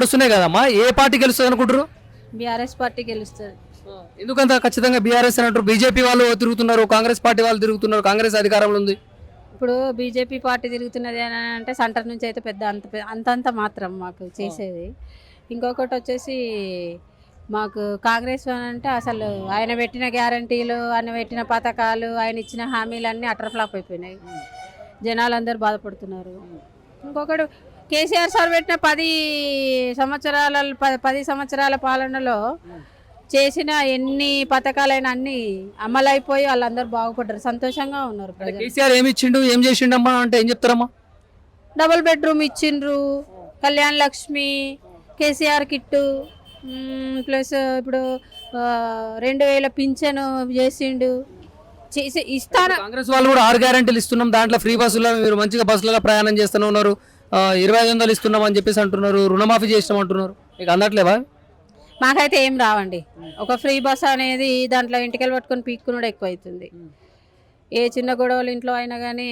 నడుస్తున్నాయి కదమ్మా? ఏ పార్టీ గెలుస్తుంది అనుకుంటారు బీఆర్ఎస్ పార్టీ గెలుస్తుంది. ఎందుకంత ఖచ్చితంగా బీఆర్ఎస్ అని అంటారు? బీజేపీ వాళ్ళు తిరుగుతున్నారు కాంగ్రెస్ పార్టీ వాళ్ళు తిరుగుతున్నారు కాంగ్రెస్ అధికారంలో ఉంది. ఇప్పుడు బీజేపీ పార్టీ తిరుగుతున్నది అని అంటే సెంటర్ నుంచి అయితే పెద్ద అంత అంతంత మాత్రం మాకు చేసేది. ఇంకొకటి వచ్చేసి మాకు కాంగ్రెస్ అని అంటే అసలు ఆయన పెట్టిన గ్యారంటీలు ఆయన పెట్టిన పథకాలు ఆయన ఇచ్చిన హామీలు అన్నీ అటర్ ఫ్లాప్ అయిపోయినాయి. జనాలు అందరూ బాధపడుతున్నారు. ఇంకొకటి కేసీఆర్ సార్ పెట్టిన పది సంవత్సరాల పది సంవత్సరాల పాలనలో చేసిన ఎన్ని పథకాలైనా అన్ని అమలైపోయి వాళ్ళందరూ బాగుపడ్డారు. సంతోషంగా ఉన్నారు కేసీఆర్ ఏమి ఇచ్చిండు? ఏం చేసిండమ్మా? అంటే ఏం చెప్తారమ్మా? డబుల్ బెడ్రూమ్ ఇచ్చిండ్రు కళ్యాణ్ లక్ష్మి కేసీఆర్ కిట్టు ప్లస్ ఇప్పుడు రెండు వేల పింఛను చేసిండు. చేసి ఇస్తాను కాంగ్రెస్ వాళ్ళు కూడా ఆరు గ్యారెంటీలు ఇస్తున్నాం. దాంట్లో ఫ్రీ బస్సులో మీరు మంచిగా బస్సులలో ప్రయాణం చేస్తూనే ఉన్నారు. ఇరవై ఐదు వందలు ఇస్తున్నాం అని చెప్పేసి అంటున్నారు రుణమాఫీ చేసినాం అంటున్నారు మీకు అందట్లేవా? మాకైతే ఏం రావండి. ఒక ఫ్రీ బస్ అనేది దాంట్లో ఇంటికెళ్ళి పట్టుకొని పీక్కునుడు ఎక్కువ అవుతుంది ఏ చిన్న గొడవలు ఇంట్లో అయినా కానీ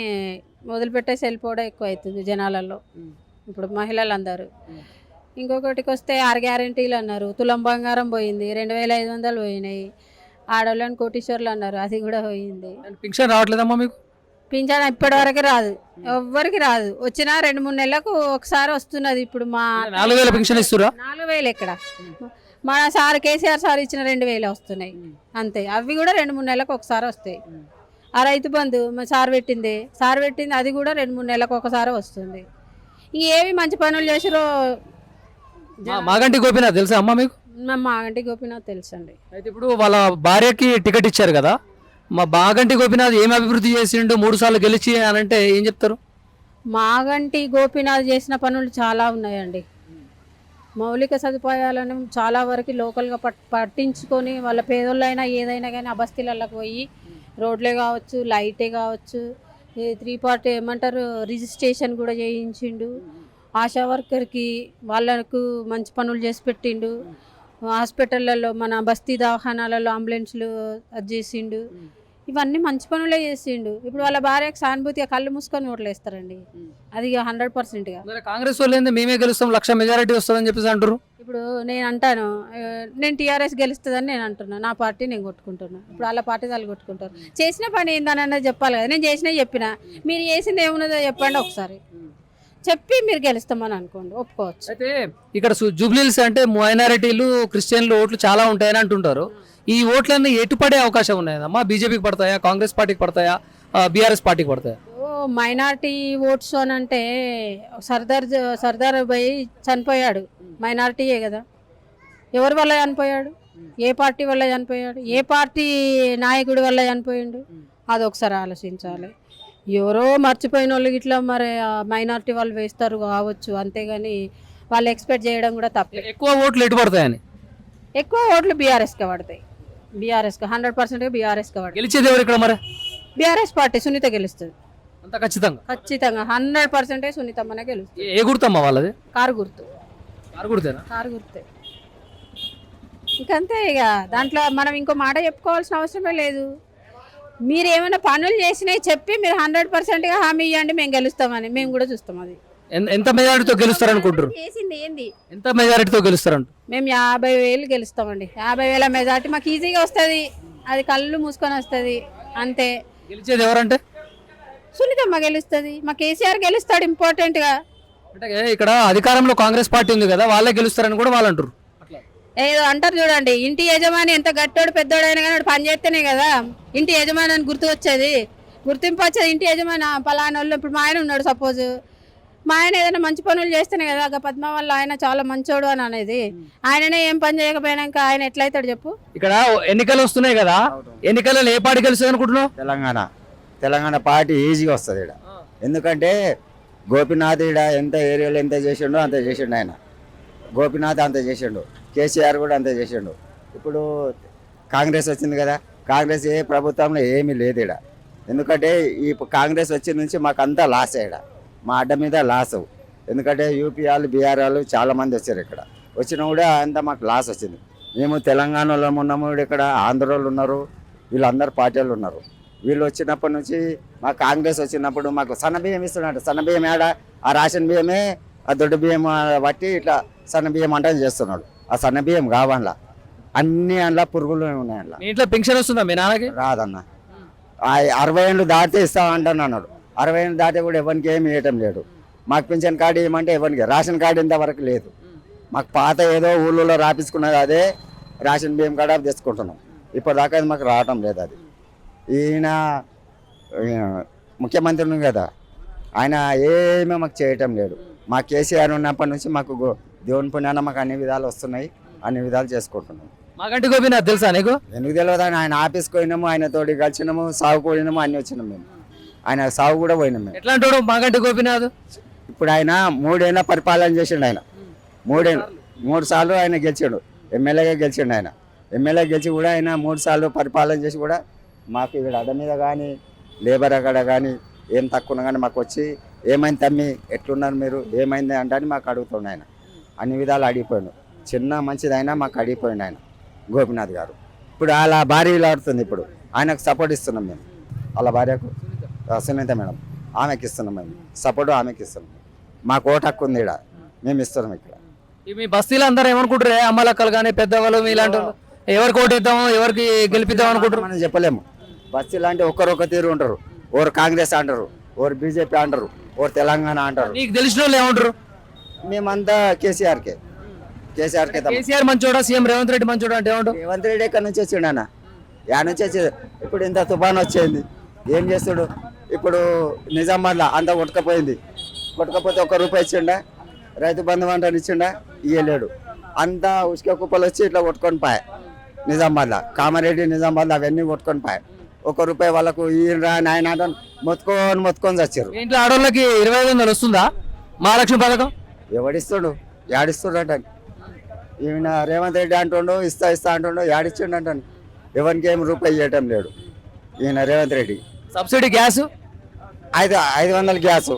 వదిలిపెట్టేసి వెళ్ళిపోవడం ఎక్కువ అవుతుంది జనాలలో. ఇప్పుడు మహిళలు అందరూ ఇంకొకటికి వస్తే ఆరు గ్యారంటీలు అన్నారు. తులం బంగారం పోయింది రెండు వేల ఐదు వందలు పోయినాయి. ఆడవాళ్ళని కోటీశ్వర్లు అన్నారు అది కూడా పోయింది. పింఛన్ రావట్లేదమ్మా మీకు? పింఛన్ ఇప్పటివరకు రాదు. ఎవ్వరికి రాదు. వచ్చినా రెండు మూడు నెలలకు ఒకసారి వస్తున్నది ఇప్పుడు మా నాలుగు వేల పింఛన్ ఇస్తురా నాలుగు వేలు ఎక్కడ మన సార్ కేసీఆర్ సార్ ఇచ్చిన రెండు వేలు వస్తున్నాయి. అంతే. అవి కూడా రెండు మూడు నెలలకు ఒకసారి వస్తాయి. ఆ రైతు బంధు మా సార్ పెట్టింది. సార్ పెట్టింది అది కూడా రెండు మూడు నెలలకు ఒకసారి వస్తుంది. ఇంకేవి మంచి పనులు చేసిరో మా- మాగంటి గోపినాథ్ తెలుసా అమ్మా మీకు? మా మాగంటి గోపీనాథ్ తెలుసండి. అయితే ఇప్పుడు వాళ్ళ భార్యకి టికెట్ ఇచ్చారు కదా. మా బాగంటి గోపినాథ్ ఏం అభివృద్ధి చేసిండు? మూడు సార్లు గెలిచి అని అంటే ఏం చెప్తారు? మాగంటి గోపీనాథ్ చేసిన పనులు చాలా ఉన్నాయండి. మౌలిక సదుపాయాలను చాలా వరకు లోకల్గా పట్ పట్టించుకొని వాళ్ళ పేదోళ్ళైనా ఏదైనా కానీ ఆ బస్తీలలోకి పోయి రోడ్లే కావచ్చు లైటే కావచ్చు త్రీ పార్టీ ఏమంటారు రిజిస్ట్రేషన్ కూడా చేయించిండు. ఆశా వర్కర్కి వాళ్ళకు మంచి పనులు చేసి పెట్టిండు. హాస్పిటళ్ళల్లో మన బస్తీ దవాఖానాలలో అంబులెన్స్లు అది చేసిండు ఇవన్నీ మంచి పనులే చేసిండు. ఇప్పుడు వాళ్ళ భార్యకు సానుభూతిగా కళ్ళు మూసుకొని ఓట్లు వేస్తారండి అది హండ్రెడ్ పర్సెంట్గా కాంగ్రెస్ వాళ్ళు మేమే గెలుస్తాం లక్ష మెజారిటీ వస్తుందని చెప్పేసి అంటారు ఇప్పుడు నేను అంటాను నేను టీఆర్ఎస్ గెలుస్తుందని నేను అంటున్నా. నా పార్టీ నేను కొట్టుకుంటున్నా. ఇప్పుడు వాళ్ళ పార్టీ వాళ్ళు కొట్టుకుంటారు. చేసిన పని ఏందనన్నది చెప్పాలి కదా. నేను చేసినా చెప్పిన. మీరు చేసింది ఏమున్నదో చెప్పండి ఒకసారి. చెప్పి మీరు గెలుస్తామని అనుకోండి ఒప్పుకోవచ్చు. అయితే ఇక్కడ సు- జూబ్లీల్స్ అంటే మైనారిటీలు క్రిస్టియన్లు ఓట్లు చాలా ఉంటాయని అంటుంటారు. ఈ ఓట్లన్నీ ఎటు పడే అవకాశం ఉన్నాయమ్మా బీజేపీకి పడతాయా? కాంగ్రెస్ పార్టీకి పడతాయా? బీఆర్ఎస్ పార్టీకి పడతాయా? ఓ మైనార్టీ ఓట్స్ అని అంటే సర్దార్ సర్దార్ పోయి చనిపోయాడు. మైనార్టీయే కదా. ఎవరి వల్ల చనిపోయాడు? ఏ పార్టీ వల్ల చనిపోయాడు? ఏ పార్టీ నాయకుడి వల్ల చనిపోయిండు? అది ఒకసారి ఆలోచించాలి. ఎవరో మర్చిపోయిన వాళ్ళు ఇట్లా మరి మైనార్టీ వాళ్ళు వేస్తారు కావచ్చు అంతేగాని వాళ్ళు ఎక్స్పెక్ట్ చేయడం కూడా తప్పే. ఎక్కువ ఓట్లు ఎటు పడతాయని? ఎక్కువ ఓట్లు బీఆర్ఎస్కి పడతాయి. బీఆర్ఎస్కి హండ్రెడ్ పర్సెంట్గా బీఆర్ఎస్కి పడతాయి. గెలిచేది ఎవరు ఇక్కడ మరి? బీఆర్ఎస్ పార్టీ సునీత గెలుస్తుంది. అంత ఖచ్చితంగా? ఖచ్చితంగా హండ్రెడ్ పర్సెంటే సునీతమ్మనే గెలుస్తుంది. ఏ- గుర్తమ్మా వాళ్ళది? కారు గుర్తు. కారు గుర్తేనా? కారు గుర్తే. ఇంకంతే ఇక దాంట్లో మనం ఇంకో మాట చెప్పుకోవాల్సిన అవసరమే లేదు. మీరు ఏమైనా పనులు చేసినాయి చెప్పి మీరు హండ్రెడ్ పర్సెంట్గా హామీ ఇవ్వండి మేము గెలుస్తామని. మేము కూడా చూస్తాం అది. ఎంత మెజారిటీతో గెలుస్తారు అనుకుంటారు చేసింది ఏంది? ఎంత మెజారిటీతో గెలుస్తారంట? మేము యాభై వేలు గెలుస్తామండి. యాభై వేల మెజార్టీ మాకు ఈజీగా వస్తుంది. అది కళ్ళు మూసుకొని వస్తుంది. అంతే. గెలిచేది ఎవరంటే? సునీతమ్మ గెలుస్తుంది. మా కేసీఆర్ గెలుస్తాడు ఇంపార్టెంట్గా. అంటే ఇక్కడ అధికారంలో కాంగ్రెస్ పార్టీ ఉంది కదా వాళ్ళే గెలుస్తారని కూడా వాళ్ళు అంటారు ఏదో అంటారు చూడండి ఇంటి యజమాని ఎంత గట్టోడు పెద్దోడు అయినా కానీ వాడు పని చేస్తేనే కదా. ఇంటి యజమాని అని గుర్తు వచ్చేది. గుర్తింపు వచ్చేది ఇంటి యజమాని పలానా వాళ్ళు ఇప్పుడు మా ఆయన ఉన్నాడు సపోజ్. మా ఆయన ఏదైనా మంచి పనులు చేస్తేనే కదా ఆ పద్మ వల్ల ఆయన చాలా మంచోడు అని అనేది. ఆయననే ఏం పని చేయకపోయినాక ఆయన ఎట్లయితాడు చెప్పు? ఇక్కడ ఎన్నికలు వస్తున్నాయి కదా ఎన్నికలలో ఏ పార్టీ గెలుస్తుంది అనుకుంటున్నావు? తెలంగాణ. తెలంగాణ పార్టీ ఈజీగా వస్తుంది ఇక్కడ ఎందుకంటే గోపినాథ్ ఈడ ఎంత ఏరియాలో ఎంత చేసిండో అంత చేసిండు ఆయన. గోపినాథ్ అంత చేసిండు. కేసీఆర్ కూడా అంతే చేసిండు. ఇప్పుడు కాంగ్రెస్ వచ్చింది కదా కాంగ్రెస్ ఏ ప్రభుత్వంలో ఏమీ లేదు ఇక్కడ ఎందుకంటే ఈ కాంగ్రెస్ వచ్చిన నుంచి మాకు అంతా లాస్ ఇక్కడ మా అడ్డ మీద లాస్ ఎందుకంటే యూపీ వాళ్ళు బీఆర్ వాళ్ళు చాలామంది వచ్చారు ఇక్కడ. వచ్చిన కూడా అంతా మాకు లాస్ వచ్చింది. మేము తెలంగాణలో ఉన్నాము కూడా ఇక్కడ ఆంధ్రోళ్ళు ఉన్నారు వీళ్ళందరూ పార్టీలు ఉన్నారు. వీళ్ళు వచ్చినప్పటి నుంచి మా కాంగ్రెస్ వచ్చినప్పుడు మాకు సన్న బియ్యం ఇస్తున్నాడు. సన్న బియ్యం ఆడ ఆ రేషన్ బియ్యమే ఆ దొడ్డు బియ్యం బట్టి ఇట్లా సన్న బియ్యం అంటే చేస్తున్నాడు. ఆ సన్న బియ్యం కావాలా అన్ని అందులో పురుగులు ఉన్నాయి అందులో మీ ఇంట్లో పెన్షన్ వస్తుందా మీ నాన్నకి? రాదన్న. ఆ అరవై ఏళ్ళు దాటితే ఇస్తామంటాను అన్నాడు. అరవై ఏళ్ళు దాటితే కూడా ఎవరికి ఏమి ఇవ్వటం లేదు. మాకు పింఛన్ కార్డు ఇవ్వమంటే ఎవరికి? రేషన్ కార్డు ఇంతవరకు లేదు. మాకు పాత ఏదో ఊళ్ళో రాపించుకున్నది అదే రేషన్ బియ్యం కార్డు అవి తెచ్చుకుంటున్నాం. ఇప్పటిదాకా అది మాకు రావటం లేదు అది. ఈయన ముఖ్యమంత్రి కదా. ఆయన ఏమీ మాకు చేయటం లేదు. మా కేసీఆర్ ఉన్నప్పటి నుంచి మాకు దేవుని పుణ్యాన మాకు అన్ని విధాలు వస్తున్నాయి. అన్ని విధాలు చేసుకుంటున్నాం. మాగంటి గోపీనాథ్ తెలుసా నీకు? ఎందుకు తెలియదు ఆయన? ఆయన ఆఫీస్కి పోయినాము ఆయన తోటి కలిసినాము సాగు పోయినాము అన్ని వచ్చినాం మేము. ఆయన సాగు కూడా పోయినాం మేము. ఎట్లాంటి వాడు మాగంటి గోపీనాథ్ ఇప్పుడు ఆయన మూడేళ్ళ పరిపాలన చేసిండు ఆయన. మూడేళ్ళు మూడు సార్లు ఆయన గెలిచాడు. ఎమ్మెల్యేగా గెలిచిండు ఆయన. ఎమ్మెల్యే గెలిచి కూడా ఆయన మూడు సార్లు పరిపాలన చేసి కూడా మాకు ఇక్కడ అడ్డ మీద కానీ లేబర్ అక్కడ కానీ ఏం తక్కువ కానీ మాకు వచ్చి ఏమైంది తమ్మి? ఎట్లున్నారు మీరు? ఏమైంది? అంటే అని మాకు అడుగుతుండు ఆయన. అన్ని విధాలు అడిగిపోయాడు చిన్న మంచిదైనా మాకు అడిగిపోయిండు ఆయన గోపినాథ్ గారు. ఇప్పుడు అలా భార్య ఇలా ఆడుతుంది ఇప్పుడు. ఆయనకు సపోర్ట్ ఇస్తున్నాం మేము. వాళ్ళ భార్యకు సునీత మేడం ఆమెకి ఇస్తున్నాం మేము. సపోర్ట్ ఆమెకి ఇస్తున్నాం. మాకు ఓటు హక్కు ఉంది ఇక్కడ మేము ఇస్తున్నాం ఇక్కడ. మీ బస్తీలో అందరూ ఏమనుకుంటారు అమ్మలక్కలు కానీ పెద్దవాళ్ళు మీలాంటి వాళ్ళు? ఎవరికి ఓటు ఇద్దాము ఎవరికి గెలిపిద్దాం అనుకుంటారు మనం చెప్పలేము. బస్సు ఇలాంటి ఒక్కరొక్క తీరు ఉంటారు. ఓరు కాంగ్రెస్ అంటారు ఓరు బీజేపీ అంటారు ఓరు తెలంగాణ అంటారు. నీకు తెలిసిన వాళ్ళు ఏమంటారు? మేమంతా కేసీఆర్కే. కేసీఆర్కే తప్ప కేసీఆర్ మంచోడా? సీఎం రేవంత్ రెడ్డి మంచోడా అంటే రేవంత్ రెడ్డి ఎక్కడి నుంచి వచ్చిండు అన్న? యా నుంచి వచ్చేది ఇప్పుడు ఇంత తుఫాన్ వచ్చింది. ఏం చేస్తాడు? ఇప్పుడు నిజామాబాద్లో అంతా కొట్టుకపోయింది. కొట్టుకపోతే ఒక్క రూపాయి ఇచ్చిండా? రైతు బంధు అంటారు ఇచ్చిండా? ఇయ్యలేడు. అంతా ఉసుక కుప్పలు వచ్చి ఇట్లా కొట్టుకొని పాయ. నిజామాబాద్లో. కామారెడ్డి నిజామాబాద్లో అవన్నీ కొట్టుకొని పాయ. ఒక రూపాయి వాళ్ళకు ఈయన రా నాయన మొత్తుకొని మొత్తుకొని చచ్చారు మీ ఇంట్లో ఆడవాళ్ళకి ఇరవై ఐదు వందలు వస్తుందా? మహాలక్ష్మి పథకం? ఎవడిస్తాడు? యాడిస్తాడు అంటాను ఈయన రేవంత్ రెడ్డి అంటుండు ఇస్తా ఇస్తా అంటుండు యాడిచ్చిండు అంటాను ఎవరికి ఏం రూపాయి ఇవ్వటం లేడు ఈయన రేవంత్ రెడ్డి. Subsidy gas? ఐదు ఐదు వందల గ్యాసు.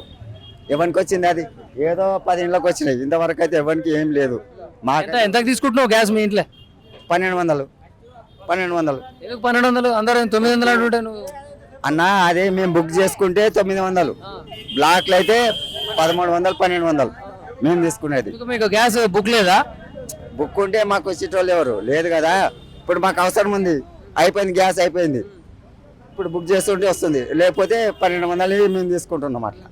ఎవరికి వచ్చింది అది? ఏదో పది ఇంట్లోకి వచ్చినాయి. ఇంతవరకు అయితే ఎవరికి ఏం లేదు. మాకు ఎంత తీసుకుంటున్నావు గ్యాస్ మీ ఇంట్లో? పన్నెండు వందలు. పన్నెండు వందలు. పన్నెండు వందలు? అందరూ తొమ్మిది వందలు అంటుంటే నువ్వు? అన్న అదే మేము బుక్ చేసుకుంటే తొమ్మిది వందలు. బ్లాక్లు అయితే పదమూడు వందలు పన్నెండు వందలు. మేము తీసుకునేది. మీకు గ్యాస్ బుక్ లేదా? బుక్ ఉంటే మాకు వచ్చేటోళ్ళు ఎవరు? లేదు కదా? ఇప్పుడు మాకు అవసరం ఉంది. అయిపోయింది గ్యాస్ అయిపోయింది. ఇప్పుడు బుక్ చేస్తుంటే వస్తుంది. లేకపోతే పన్నెండు వందలు మేము తీసుకుంటున్నాం అట్లా.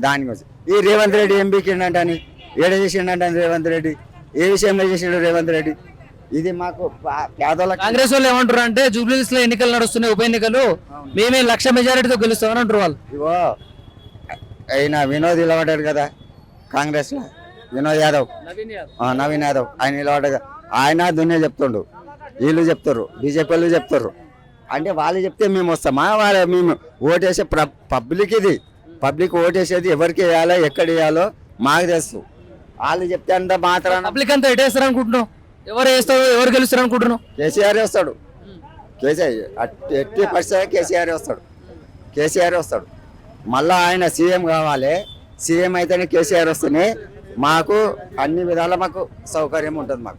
దానికోసం ఈ రేవంత్ రెడ్డి ఏం బీకిండంటని ఏడ చేసిండంట రేవంత్ రెడ్డి. ఏ విషయంలో చేసిండు రేవంత్ రెడ్డి? ఇది మాకు పా- పేదోళ్ళకి కాంగ్రెస్ వాళ్ళు ఏమంటారు అంటే జూబ్లీస్లో ఎన్నికలు నడుస్తున్నాయి ఉప ఎన్నికలు. మేమే లక్ష మెజారిటీతో గెలుస్తామని అంటారు వాళ్ళు. ఇగో అయినా వినోద్ నిలబడ్డాడు కదా. కాంగ్రెస్లో. వినోద్ యాదవ్. ఆ, నవీన్ యాదవ్. ఆయన నిలబడ్డ ఆయన దున్నే చెప్తుండు. వీళ్ళు చెప్తారు బీజేపీ వాళ్ళు చెప్తారు అంటే వాళ్ళు చెప్తే మేము వస్తామా? వాళ్ళ మేము ఓటేసే పబ్లిక్ ఇది. పబ్లిక్ ఓటేసేది ఎవరికి వేయాలో ఎక్కడ వేయాలో మాకు తెలుసు. వాళ్ళు చెప్తే అంత మాత్రాన పబ్లిక్ అంతా ఎటేస్తారు అనుకుంటున్నావు? ఎవరు వేస్తారు ఎవరు గెలుస్తారు అనుకుంటున్నావు? కేసీఆర్ వస్తాడు. కేసీఆర్ ఎట్టి పరిస్థితి కేసీఆర్ వస్తాడు. కేసీఆర్ వస్తాడు. మళ్ళా ఆయన సీఎం కావాలి. సీఎం అయితేనే కేసీఆర్ వస్తేనే మాకు అన్ని విధాల మాకు సౌకర్యం ఉంటుంది మాకు.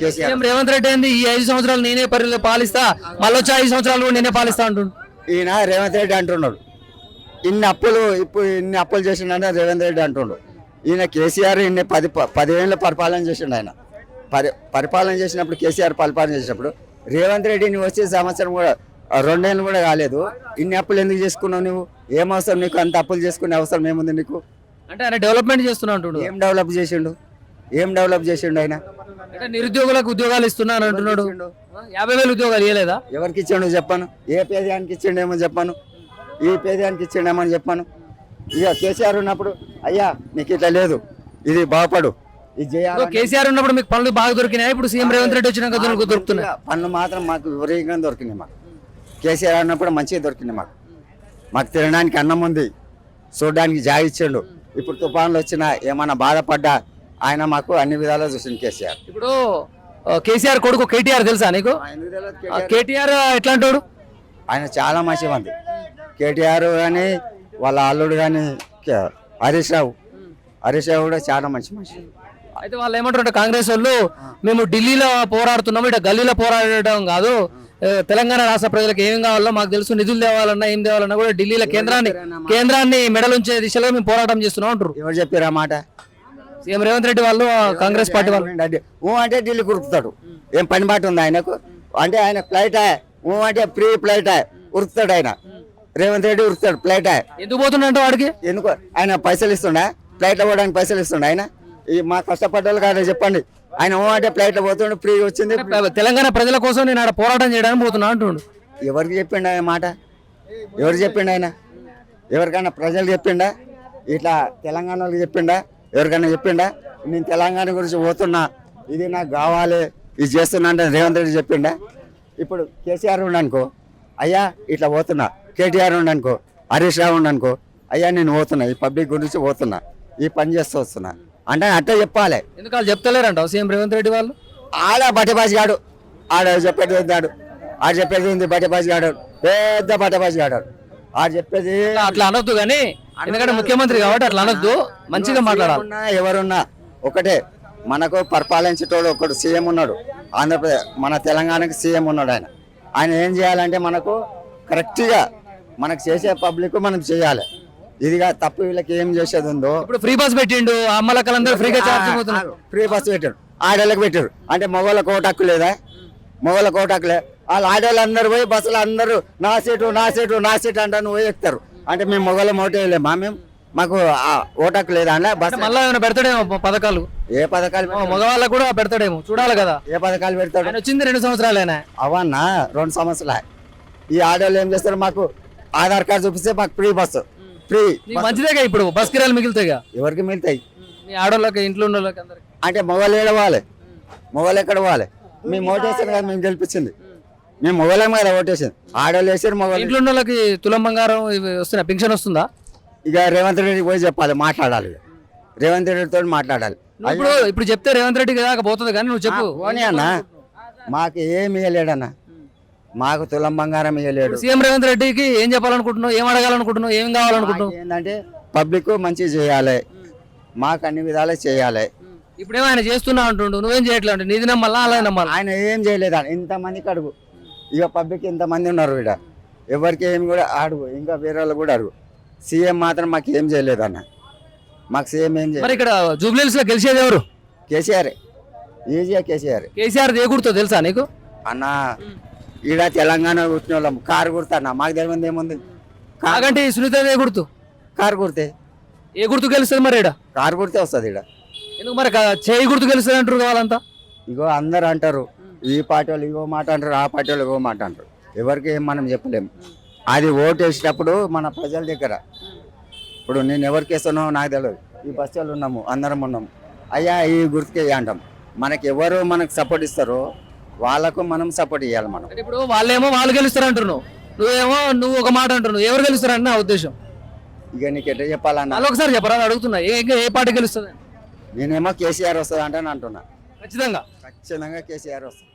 కేసీఆర్. రేవంత్ రెడ్డి ఏంది? ఈ ఐదు సంవత్సరాలు నేనే పరి పాలిస్తా మళ్ళీ వచ్చే ఐదు సంవత్సరాలు నేనే పాలిస్తా అంటుండు. ఈయన రేవంత్ రెడ్డి అంటున్నాడు. ఇన్ని అప్పులు ఇప్పుడు ఇన్ని అప్పులు చేసిండే రేవంత్ రెడ్డి అంటుండు. ఈయన కేసీఆర్ ఇన్ని పది ప- పదిహేళ్ళ పరిపాలన చేసిండు ఆయన. పరి పరిపాలన చేసినప్పుడు కేసీఆర్ పరిపాలన చేసినప్పుడు రేవంత్ రెడ్డి నువ్వు వచ్చే సంవత్సరం కూడా రెండేళ్ళు కూడా కాలేదు. ఇన్ని అప్పులు ఎందుకు చేసుకున్నావు నువ్వు? ఏం అవసరం నీకు? అంత అప్పులు చేసుకునే అవసరం ఏముంది నీకు? అంటే ఆయన డెవలప్మెంట్ చేస్తున్నా అంటుండు. ఏం డెవలప్ చేసిండు? ఏం డెవలప్ చేసిండు ఆయన? అంటే నిరుద్యోగులకు ఉద్యోగాలు ఇస్తున్నాను అంటున్నాడు? యాభై వేలు ఉద్యోగాలు ఇవ్వలేదా ఎవరికి ఇచ్చిండు చెప్పాను. ఏ పేదయానికి ఇచ్చిండేమో చెప్పాను. ఈ పేదయానికి ఇచ్చిండేమో అని చెప్పాను. ఇక కేసీఆర్ ఉన్నప్పుడు అయ్యా నీకు ఇట్లా లేదు. ఇది బాగుపడు. ఇది చేయాలి కేసీఆర్ ఉన్నప్పుడు మీకు పనులు బాగా దొరికినాయి? ఇప్పుడు సీఎం రేవంత్ రెడ్డి వచ్చినాక దొరుకు- దొరుకుతున్నాయి. పనులు మాత్రం మాకు విపరీతంగా దొరికినాయి మాకు. కేసీఆర్ ఉన్నప్పుడు మంచిగా దొరికినాయి మాకు. మాకు తినడానికి అన్నం ఉంది. చూడడానికి జాగ ఇచ్చిండు. ఇప్పుడు తుఫాన్లు వచ్చినా ఏమన్నా బాధపడ్డా ఆయన మాకు అన్ని విధాలా చూసిండు కేసీఆర్. ఇప్పుడు కేసీఆర్ కొడుకు కేటీఆర్ తెలుసా నీకు? కేటీఆర్? కేటీఆర్ ఎట్లాంటోడు? ఆయన చాలా మంచిమంది కేటీఆర్ కానీ వాళ్ళ అల్లుడు కానీ హరీష్ రావు. హరీష్ రావు కూడా చాలా మంచి మనిషి. అయితే వాళ్ళు ఏమంటారు కాంగ్రెస్ వాళ్ళు మేము ఢిల్లీలో పోరాడుతున్నాం ఇటు గల్లీలో పోరాడడం కాదు. తెలంగాణ రాష్ట్ర ప్రజలకు ఏం కావాలో మాకు తెలుసు. నిధులు తేవాలన్నా ఏం తేవాలన్నా కూడా ఢిల్లీలో కేంద్రాన్ని కేంద్రాన్ని మెడలుంచే దిశలో మేము పోరాటం చేస్తున్నాం అంటారు ఎవరు చెప్పారు ఆ మాట? సీఎం రేవంత్ రెడ్డి వాళ్ళు కాంగ్రెస్ పార్టీ వాళ్ళు. అంటే ఊ అంటే ఢిల్లీ కురుకుతాడు ఏం పని బాట ఉంది ఆయనకు? అంటే ఆయన ఫ్లైట్ ఊ అంటే ఫ్రీ ఫ్లైట్ ఉరుకుతాడు ఆయన. రేవంత్ రెడ్డి ఉరుకుతాడు ఫ్లైట్ ఎందుకు పోతుండంటే వాడికి? ఎందుకు? ఆయన పైసలు ఇస్తుండా? ఫ్లైట్లో పోవడానికి పైసలు ఇస్తుండ ఆయన? ఈ మా కష్టపడ్డ వాళ్ళు కాదు చెప్పండి. ఆయన అంటే ఫ్లైట్లో పోతుండే ఫ్రీ వచ్చింది తెలంగాణ ప్రజల కోసం నేను ఆడ పోరాటం చేయడానికి పోతున్నా అంటుండు. ఎవరికి చెప్పిండు ఆయన మాట? ఎవరు చెప్పిండు ఆయన? ఎవరికైనా ప్రజలు చెప్పిండా? ఇట్లా తెలంగాణ వాళ్ళకి చెప్పిండా? ఎవరికైనా చెప్పిండా? నేను తెలంగాణ గురించి పోతున్నా ఇది నాకు కావాలి ఇది చేస్తున్నా అంటే రేవంత్ రెడ్డి చెప్పిండా? ఇప్పుడు కేసీఆర్ ఉండనుకో అయ్యా ఇట్లా పోతున్నా. కేటీఆర్ ఉండనుకో హరీష్ రావు ఉండనుకో అయ్యా నేను పోతున్నా ఈ పబ్లిక్ గురించి పోతున్నా ఈ పని చేస్తూ వస్తున్నా. అంటే అట్టే చెప్పాలి. ఎందుకు వాళ్ళు చెప్తలేరంట సీఎం రేవంత్ రెడ్డి వాళ్ళు? ఆడ బట్టబాజి గాడు ఆడ చెప్పేది ఉన్నాడు ఆడ? చెప్పేది ఉంది బట్టబాజి గాడు? పెద్ద బట్టబాజి గాడు. ఆడ చెప్పేది అట్లా- అట్లా అనొద్దు కానీ ఎందుకంటే ముఖ్యమంత్రి కాబట్టి అట్లా అనొద్దు. మంచిగా మాట్లాడాలి. ఎవరున్నా ఎవరున్నా ఒకటే మనకు పరిపాలించేటోడు ఒకడు సీఎం ఉన్నాడు. ఆంధ్రప్రదేశ్ మన తెలంగాణకి సీఎం ఉన్నాడు ఆయన. ఆయన ఏం చేయాలంటే మనకు కరెక్ట్గా మనకు చేసే పబ్లిక్ మనం చేయాలి. ఇదిగా తప్పు వీళ్ళకి ఏం చేసేది ఉందో ఇప్పుడు ఫ్రీ బస్ పెట్టిండు అమ్మలక్కలందరూ ఫ్రీగా ఛార్జింగ్ అవుతున్నారు ఫ్రీ బస్ పెట్టారు. ఆడోళ్ళకి పెట్టారు. అంటే మగవాళ్ళకి ఓటు హక్కు లేదా? మగవాళ్ళకి ఓటు హక్కు లేదు వాళ్ళు ఆడవాళ్ళు అందరు పోయి బస్సులు అందరూ నా సీటు నా సీటు నా సీటు అంటాను పోయి ఎక్కుతారు. అంటే మేము మగవాళ్ళం ఓటు వేయలేమా మేము? మాకు ఆ ఓటు హక్కు లేదా అంటే బస్ మళ్ళీ ఏమైనా పెడతాడేమో పథకాలు? ఏ పథకాలు? మగవాళ్ళకు కూడా పెడతాడేమో చూడాలి కదా. ఏ పథకాలు పెడతాడు? వచ్చింది రెండు సంవత్సరాలేనా అవన్నా? రెండు సంవత్సరాలు. ఈ ఆడవాళ్ళు ఏం చేస్తారు మాకు? ఆధార్ కార్డు చూపిస్తే మాకు ఫ్రీ బస్సు. ఫ్రీ నీకు మంచిదేగా ఇప్పుడు బస్ కిరాలు మిగులుతాయిగా? ఎవరికి మిగులుతాయి? మీ ఆడోళ్ళకి ఇంట్లో ఉన్న వాళ్ళకి అందరికి. అంటే మొగలు ఏడవాలి మొగలు ఎక్కడ పోవాలి? మేము. ఓటేసాను కదా మేము గెలిపించింది. మేము. మొగలేం కదా ఓటేసింది ఆడవాళ్ళు వేసారు మొగలు ఇంట్లో ఉన్న వాళ్ళకి తులం బంగారం ఇవి వస్తున్నా పెన్షన్ వస్తుందా? ఇక రేవంత్ రెడ్డికి పోయి చెప్పాలి మాట్లాడాలి ఇక. రేవంత్ రెడ్డితో మాట్లాడాలి. నువ్వు ఇప్పుడు ఇప్పుడు చెప్తే రేవంత్ రెడ్డి దాకా పోతుంది కానీ నువ్వు చెప్పు. పోనీ అన్న. మాకు ఏమి ఇవ్వలేడన్న మాకు తులం బంగారం ఇవ్వలేడు సీఎం రేవంత్ రెడ్డికి ఏం చెప్పాలనుకుంటున్నావు ఏం అడగాలనుకుంటున్నావు ఏం కావాలనుకుంటున్నావు? ఏంటంటే పబ్లిక్ మంచిగా చేయాలి. మాకు అన్ని విధాలు చేయాలి. ఇప్పుడేమో ఆయన చేస్తున్నా అంటుండు నువ్వేం చేయట్లేదు నీది నమ్మాలా అలా నమ్మాలా? ఆయన ఏం చేయలేదు అని ఇంతమందికి అడుగు ఇక పబ్లిక్ ఇంతమంది ఉన్నారు ఇక్కడ ఎవరికి ఏం కూడా అడుగు ఇంకా వేరే వాళ్ళు కూడా అడుగు. సీఎం మాత్రం మాకు ఏం చేయలేదు అన్న. మాకు సీఎం ఏం మరి చేయలేదు. ఇక్కడ జూబ్లీహిల్స్లో గెలిచేది ఎవరు? కేసీఆర్. ఈజీగా కేసీఆర్. కేసీఆర్ గుర్తో తెలుసా నీకు? అన్న ఈడ తెలంగాణ పుట్టిన వాళ్ళం కారు అన్న మాకు తెలియదు ఏముంది? కాకంటే సునీత ఏ గుర్తు? కారు గుర్తే ఏ గుర్తు గెలుస్తుంది మరి ఈడ? కారు గుర్తే వస్తుంది ఈడ. ఎందుకు మరి కా- చేయి గుర్తు గెలుస్తుంది అంటారు కావాలంతా? ఇగో అందరు అంటారు ఈ పార్టీ వాళ్ళు ఇగో మాట అంటారు ఆ పార్టీ వాళ్ళు ఇగో మాట అంటారు. ఎవరికి ఏం మనం చెప్పలేము అది ఓటు వేసేటప్పుడు మన ప్రజల దగ్గర. ఇప్పుడు నేను ఎవరికి వేస్తానో నాకు తెలియదు. ఈ బస్సులు ఉన్నాము అందరం ఉన్నాము. అయ్యా ఈ గుర్తుకే అంటాం. మనకి ఎవరు మనకు సపోర్ట్ ఇస్తారో వాళ్ళకు మనం సపోర్ట్ ఇవ్వాలి మనం. ఇప్పుడు వాళ్ళేమో వాళ్ళు గెలుస్తారు అంటున్నావు నువ్వేమో నువ్వు ఒక మాట అంటున్నావు. ఎవరు గెలుస్తారని నా ఉద్దేశం? ఇక నీకు ఎట్లా చెప్పాలన్నా? వాళ్ళు ఒకసారి చెప్పరా? అడుగుతున్నా. ఏ ఏ పార్టీ గెలుస్తుంది నేనేమో కేసీఆర్ వస్తుంది అంటే అంటున్నా. ఖచ్చితంగా. ఖచ్చితంగా కేసీఆర్ వస్తుంది.